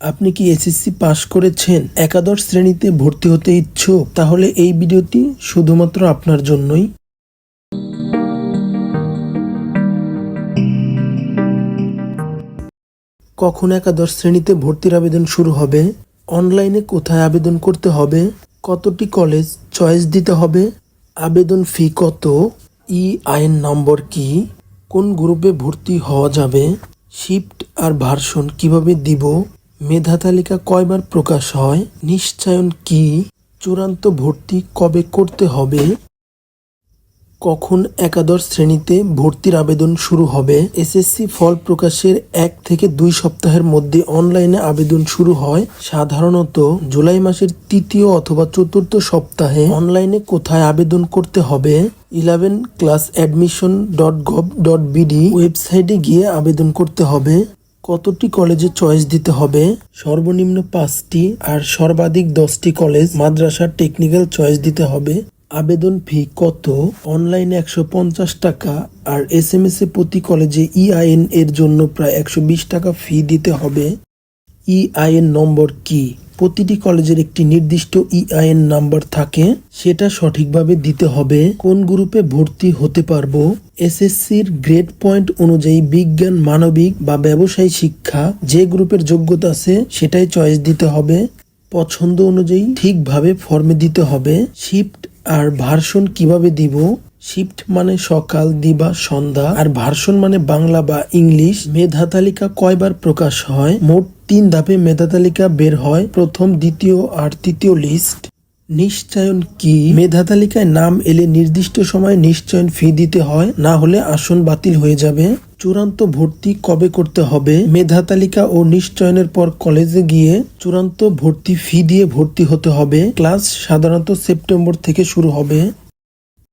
আপনি কি এসএসসি পাশ করেছেন? একাদশ শ্রেণীতে ভর্তি হতে ইচ্ছুক? তাহলে এই ভিডিওটি শুধুমাত্র আপনার জন্যই। কখন একাদশ শ্রেণীতে ভর্তির আবেদন শুরু হবে? অনলাইনে কোথায় আবেদন করতে হবে? কতটি কলেজ চয়েস দিতে হবে? আবেদন ফি কত? ই আইন নম্বর কি? কোন গ্রুপে ভর্তি হওয়া যাবে? শিফট আর ভার্সন কীভাবে দিব? মেধা তালিকা কয়বার প্রকাশ হয়? নিশ্চয়ন কি? চূড়ান্ত ভর্তি কবে করতে হবে? কখন একাদশ শ্রেণীতে ভর্তির আবেদন শুরু হবে? এসএসসি ফল প্রকাশের এক থেকে দুই সপ্তাহের মধ্যে অনলাইনে আবেদন শুরু হয়। সাধারণত জুলাই মাসের তৃতীয় অথবা চতুর্থ সপ্তাহে অনলাইনে কোথায় আবেদন করতে হবে? Eleven class admission dot gov dot BD ওয়েবসাইটে গিয়ে আবেদন করতে হবে। কতটি কলেজে চয়েস দিতে হবে? সর্বনিম্ন পাঁচটি আর সর্বাধিক দশটি কলেজ মাদ্রাসার টেকনিক্যাল চয়েস দিতে হবে। আবেদন ফি কত? অনলাইনে একশো পঞ্চাশ টাকা আর এস এম এস এ প্রতি কলেজে ইআইএন এর জন্য প্রায় একশো বিশ টাকা ফি দিতে হবে। ইআইএন নম্বর কি? প্রতিটি কলেজের একটি নির্দিষ্ট ইআইএন নাম্বার থাকে, সেটা সঠিকভাবে দিতে হবে। কোন গ্রুপে ভর্তি হতে পারব? এসএসসির গ্রেড পয়েন্ট অনুযায়ী বিজ্ঞান, মানবিক বা ব্যবসায়ী শিক্ষা যে গ্রুপের যোগ্যতা আছে, সেটাই চয়েস দিতে হবে। পছন্দ অনুযায়ী ঠিকভাবে ফর্মে দিতে হবে। শিফট আর ভার্সন কীভাবে দিব? শিফট মানে সকাল, দিবা, সন্ধ্যা। আর ভার্সন মানে বাংলা বা ইংলিশ। মেধা তালিকা কয়বার প্রকাশ হয়? মোট তিন ধাপে মেধা তালিকা বের হয়। প্রথম, দ্বিতীয় আর তৃতীয় লিস্ট। নিশ্চয়ন কি? মেধা তালিকায় নাম এলে নির্দিষ্ট সময়ে নিশ্চয়ন ফি দিতে হয়, না হলে আসন বাতিল হয়ে যাবে। চূড়ান্ত ভর্তি কবে করতে হবে? মেধা তালিকা ও নিশ্চয়নের পর কলেজে গিয়ে চূড়ান্ত ভর্তি ফি দিয়ে ভর্তি হতে হবে। ক্লাস সাধারণত সেপ্টেম্বর থেকে শুরু হবে।